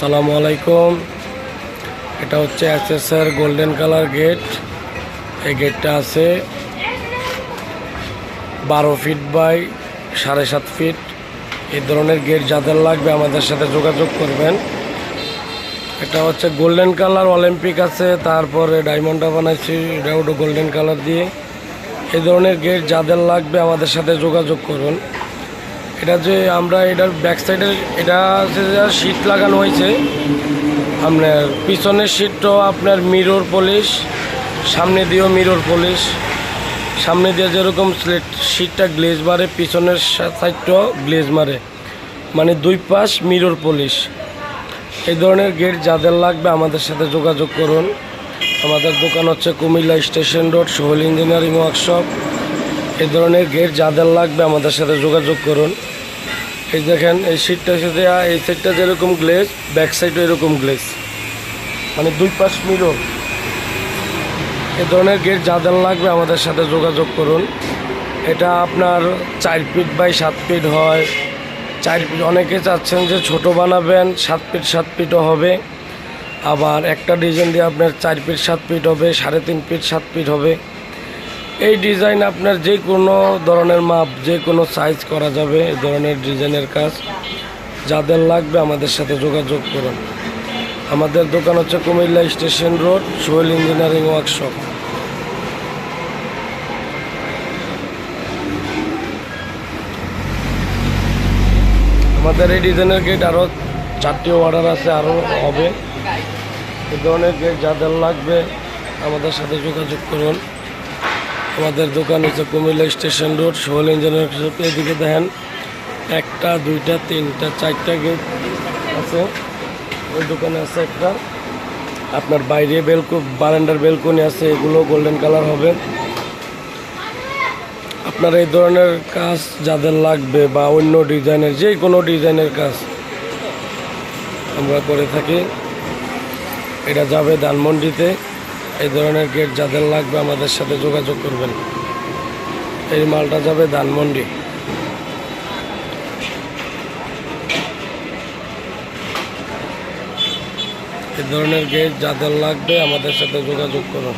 আসসালামু আলাইকুম। এটা হচ্ছে এসএসআর গোল্ডেন কালার গেট। এই গেটটা আছে বারো ফিট বাই সাড়ে সাত ফিট। এই ধরনের গেট যাদের লাগবে আমাদের সাথে যোগাযোগ করবেন। এটা হচ্ছে গোল্ডেন কালার, অলিম্পিক আছে, তারপরে ডায়মন্ডটা বানাইছি, এটা গোল্ডেন কালার দিয়ে। এই ধরনের গেট যাদের লাগবে আমাদের সাথে যোগাযোগ করুন। এটা যে আমরা এটার ব্যাক সাইডে এটা যে শীট লাগানো হয়েছে, আপনার পিছনের শীটটাও আপনার মিরর পলিশ সামনে দিয়েও মিরর পলিশ সামনে দিয়ে যেরকম স্লেট শীটটা গ্লেজ মারে, পিছনের সাইডটাও গ্লেজ মারে। মানে দুই পাশ মিরর পলিশ এই ধরনের গেট যাদের লাগবে আমাদের সাথে যোগাযোগ করুন। আমাদের দোকান হচ্ছে Comilla station road, Sohel engineering workshop এই ধরনের গেট যাদের লাগবে আমাদের সাথে যোগাযোগ করুন। এই দেখেন, এই সিটটার সাথে এই সাইডটা যেরকম গ্লেজ ব্যাক সাইডও এরকম গ্লেজ মানে দুই পাশ মিরর। এই ধরনের গেট যাদের লাগবে আমাদের সাথে যোগাযোগ করুন। এটা আপনার চার ফিট বাই সাত ফিট হয়। চার ফিট অনেকে চাচ্ছেন যে ছোট বানাবেন, সাত ফিট সাত ফিটও হবে। আবার একটা ডিজাইন দিয়ে আপনার চার ফিট সাত ফিট হবে, সাড়ে তিন ফিট সাত ফিট হবে। এই ডিজাইন আপনার যে কোনো ধরনের মাপ, যে কোনো সাইজ করা যাবে এই ধরনের ডিজাইনের কাজ। যাদের লাগবে আমাদের সাথে যোগাযোগ করুন। আমাদের দোকান হচ্ছে Comilla station road, Sohel engineering workshop. আমাদের এই ডিজাইনের গেট আরও চারটি অর্ডার আছে আরও হবে। এই ধরনের গেট যাদের লাগবে আমাদের সাথে যোগাযোগ করুন। আমাদের দোকান হচ্ছে Comilla station road, Sohel engineering এদিকে দেখেন, একটা, দুইটা, তিনটা, চারটা গেট আছে। ওই দোকানে আছে একটা। আপনার বাইরে বেলকো বারান্ডার বেলকনি আছে, এগুলো গোল্ডেন কালার হবে। আপনার এই ধরনের কাজ যাদের লাগবে বা অন্য ডিজাইনের, যে কোনো ডিজাইনের কাজ আমরা করে থাকি। এটা যাবে ধানমন্ডিতে। এই ধরনের গেট যাদের লাগবে আমাদের সাথে যোগাযোগ করবেন। এই মালটা যাবে ধানমন্ডি। এই ধরনের গেট যাদের লাগবে আমাদের সাথে যোগাযোগ করুন।